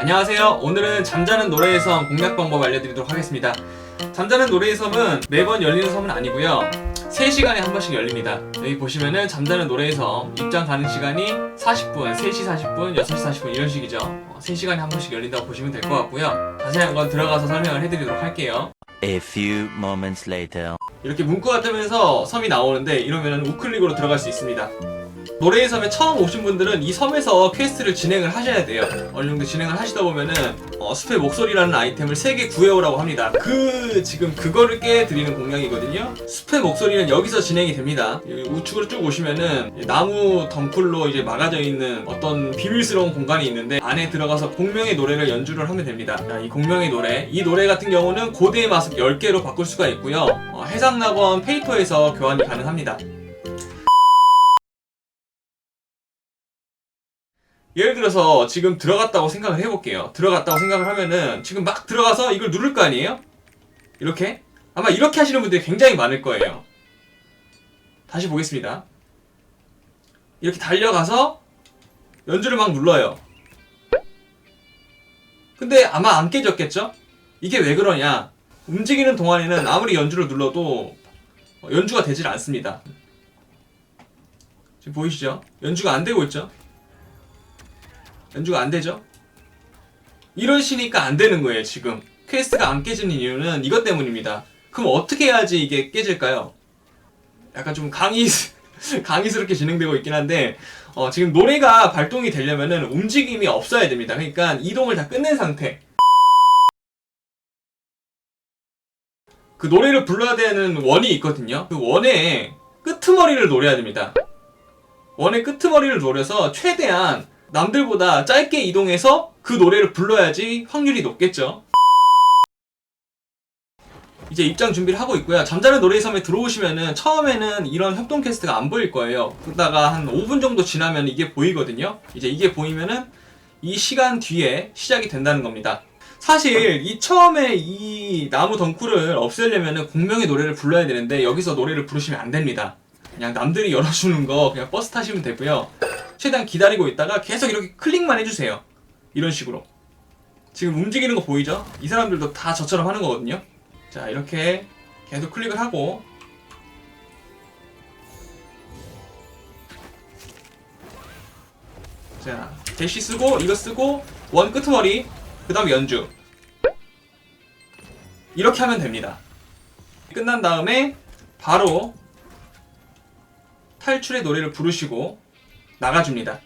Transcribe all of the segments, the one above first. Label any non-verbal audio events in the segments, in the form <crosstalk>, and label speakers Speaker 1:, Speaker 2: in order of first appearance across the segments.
Speaker 1: 안녕하세요. 오늘은 잠자는 노래의 섬 공략 방법 알려드리도록 하겠습니다. 잠자는 노래의 섬은 매번 열리는 섬은 아니고요. 3시간에 한 번씩 열립니다. 여기 보시면은 잠자는 노래의 섬 입장 가능 시간이 40분, 3시 40분, 6시 40분 이런 식이죠. 어, 3시간에 한 번씩 열린다고 보시면 될 것 같고요. 자세한 건 들어가서 설명을 해드리도록 할게요.
Speaker 2: A few moments later.
Speaker 1: 이렇게 문구가 뜨면서 섬이 나오는데 이러면 우클릭으로 들어갈 수 있습니다. 노래의 섬에 처음 오신 분들은 이 섬에서 퀘스트를 진행을 하셔야 돼요. 어느 정도 진행을 하시다 보면은 어, 숲의 목소리라는 아이템을 3개 구해오라고 합니다. 그 지금 그거를 깨드리는 공략이거든요. 숲의 목소리는 여기서 진행이 됩니다. 우측으로 쭉 오시면은 나무 덩굴로 이제 막아져 있는 어떤 비밀스러운 공간이 있는데 안에 들어가서 공명의 노래를 연주를 하면 됩니다. 자, 이 공명의 노래 이 노래 같은 경우는 고대의 마습 10개로 바꿀 수가 있고요. 어, 해상낙원 페이터에서 교환이 가능합니다. 예를 들어서 지금 들어갔다고 생각을 해볼게요. 들어갔다고 생각을 하면은 지금 막 들어가서 이걸 누를 거 아니에요? 이렇게? 아마 이렇게 하시는 분들이 굉장히 많을 거예요. 다시 보겠습니다. 이렇게 달려가서 연주를 막 눌러요. 근데 아마 안 깨졌겠죠? 이게 왜 그러냐? 움직이는 동안에는 아무리 연주를 눌러도 어, 연주가 되질 않습니다. 지금 보이시죠? 연주가 안 되고 있죠? 연주가 안 되죠? 이러시니까 안 되는 거예요, 지금. 퀘스트가 안 깨지는 이유는 이것 때문입니다. 그럼 어떻게 해야지 이게 깨질까요? 약간 좀 강의, <laughs> 강의스럽게 진행되고 있긴 한데, 어, 지금 노래가 발동이 되려면은 움직임이 없어야 됩니다. 그러니까 이동을 다 끝낸 상태. 그 노래를 불러야 되는 원이 있거든요. 그 원의 끄트머리를 노려야 됩니다. 원의 끄트머리를 노려서 최대한 남들보다 짧게 이동해서 그 노래를 불러야지 확률이 높겠죠. 이제 입장 준비를 하고 있고요. 잠자는 노래의 섬에 들어오시면은 처음에는 이런 협동 퀘스트가 안 보일 거예요. 그러다가 한 5분 정도 지나면 이게 보이거든요. 이제 이게 보이면은 이 시간 뒤에 시작이 된다는 겁니다. 사실 이 처음에 이 나무 덩굴을 없애려면은 공명의 노래를 불러야 되는데 여기서 노래를 부르시면 안 됩니다. 그냥 남들이 열어주는 거 그냥 버스 타시면 되고요. 최대한 기다리고 있다가 계속 이렇게 클릭만 해주세요. 이런 식으로. 지금 움직이는 거 보이죠? 이 사람들도 다 저처럼 하는 거거든요. 자, 이렇게 계속 클릭을 하고 자, 대시 쓰고 이거 쓰고 원 끄트머리 그 다음 연주 이렇게 하면 됩니다. 끝난 다음에 바로 탈출의 노래를 부르시고 나가줍니다.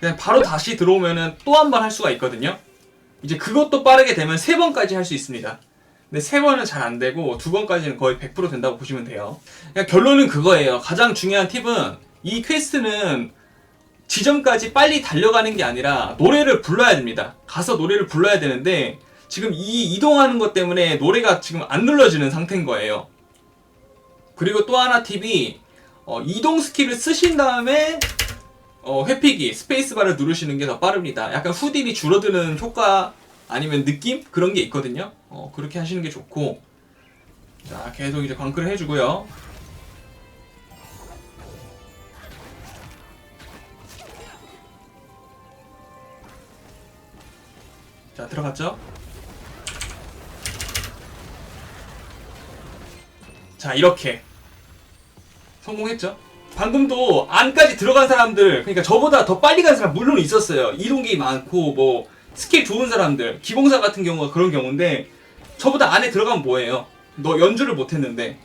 Speaker 1: 그냥 바로 다시 들어오면은 또 한 번 할 수가 있거든요. 이제 그것도 빠르게 되면 세 번까지 할 수 있습니다. 근데 세 번은 잘 안 되고 두 번까지는 거의 100% 된다고 보시면 돼요. 그냥 결론은 그거예요. 가장 중요한 팁은 이 퀘스트는 지점까지 빨리 달려가는 게 아니라 노래를 불러야 됩니다. 가서 노래를 불러야 되는데 지금 이 이동하는 것 때문에 노래가 지금 안 눌러지는 상태인 거예요. 그리고 또 하나 팁이 어, 이동 스킬을 쓰신 다음에 어, 회피기 스페이스바를 누르시는 게 더 빠릅니다. 약간 후딜이 줄어드는 효과 아니면 느낌 그런 게 있거든요. 어, 그렇게 하시는 게 좋고 자 계속 이제 광클을 해주고요. 자 들어갔죠? 자 이렇게 성공했죠? 방금도 안까지 들어간 사람들, 그러니까 저보다 더 빨리 간 사람 물론 있었어요. 이동기 많고 뭐 스킬 좋은 사람들, 기봉사 같은 경우가 그런 경우인데 저보다 안에 들어가면 뭐예요? 너 연주를 못했는데